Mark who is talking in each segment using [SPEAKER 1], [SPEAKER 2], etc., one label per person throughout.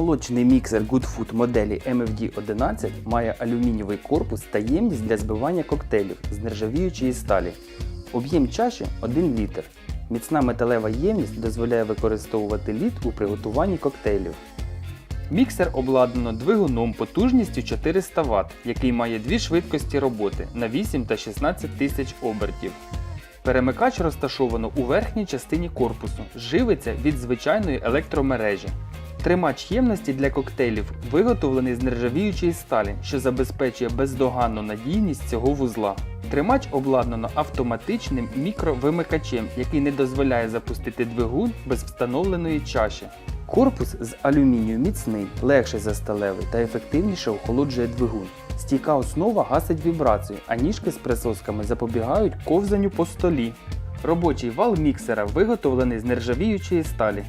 [SPEAKER 1] Молочний міксер Goodfood моделі MFD11 має алюмінієвий корпус та ємність для збивання коктейлів з нержавіючої сталі. Об'єм чаші 1 літр. Міцна металева ємність дозволяє використовувати лід у приготуванні коктейлів. Міксер обладнано двигуном потужністю 400 Вт, який має дві швидкості роботи на 8 та 16 тисяч обертів. Перемикач розташовано у верхній частині корпусу, живиться від звичайної електромережі. Тримач ємності для коктейлів виготовлений з нержавіючої сталі, що забезпечує бездоганну надійність цього вузла. Тримач обладнано автоматичним мікровимикачем, який не дозволяє запустити двигун без встановленої чаші. Корпус з алюмінію міцний, легший за сталевий та ефективніше охолоджує двигун. Стійка основа гасить вібрацію, а ніжки з присосками запобігають ковзанню по столі. Робочий вал міксера виготовлений з нержавіючої сталі.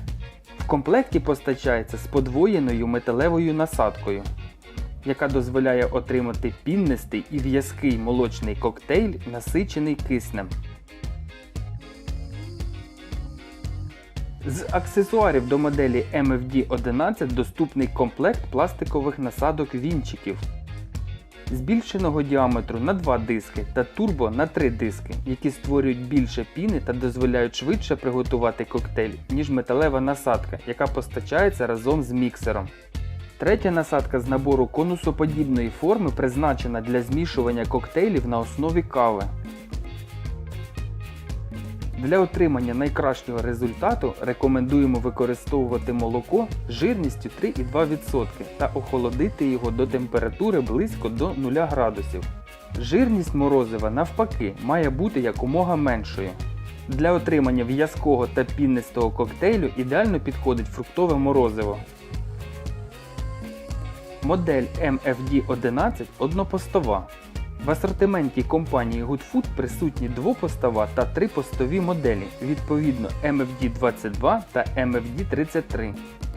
[SPEAKER 1] В комплекті постачається з подвоєною металевою насадкою, яка дозволяє отримати піннистий і в'язкий молочний коктейль, насичений киснем. З аксесуарів до моделі MFD11 доступний комплект пластикових насадок вінчиків збільшеного діаметру на 2 диски та турбо на 3 диски, які створюють більше піни та дозволяють швидше приготувати коктейль, ніж металева насадка, яка постачається разом з міксером. Третя насадка з набору конусоподібної форми призначена для змішування коктейлів на основі кави. Для отримання найкращого результату рекомендуємо використовувати молоко жирністю 3,2% та охолодити його до температури близько до 0 градусів. Жирність морозива навпаки має бути якомога меншою. Для отримання в'язкого та піннистого коктейлю ідеально підходить фруктове морозиво. Модель MFD11 однопостова. В асортименті компанії Goodfood присутні двопостова та трипостові моделі, відповідно MFD22 та MFD33.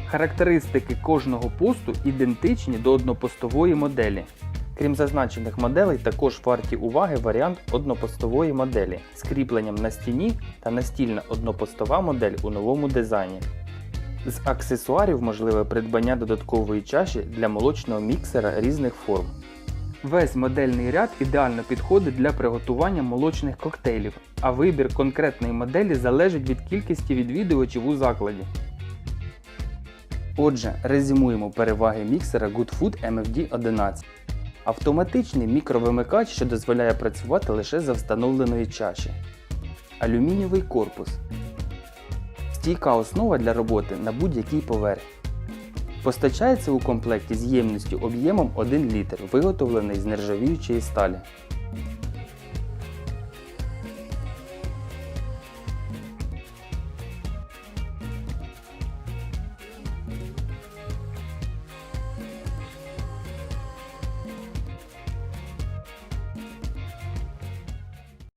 [SPEAKER 1] Характеристики кожного посту ідентичні до однопостової моделі. Крім зазначених моделей, також варті уваги варіант однопостової моделі з кріпленням на стіні та настільна однопостова модель у новому дизайні. З аксесуарів можливе придбання додаткової чаші для молочного міксера різних форм. Весь модельний ряд ідеально підходить для приготування молочних коктейлів, а вибір конкретної моделі залежить від кількості відвідувачів у закладі. Отже, резюмуємо переваги міксера Goodfood MFD11. Автоматичний мікровимикач, що дозволяє працювати лише за встановленої чаші. Алюмінієвий корпус. Стійка основа для роботи на будь-якій поверхні. Постачається у комплекті з ємністю об'ємом 1 літр, виготовлений з нержавіючої сталі.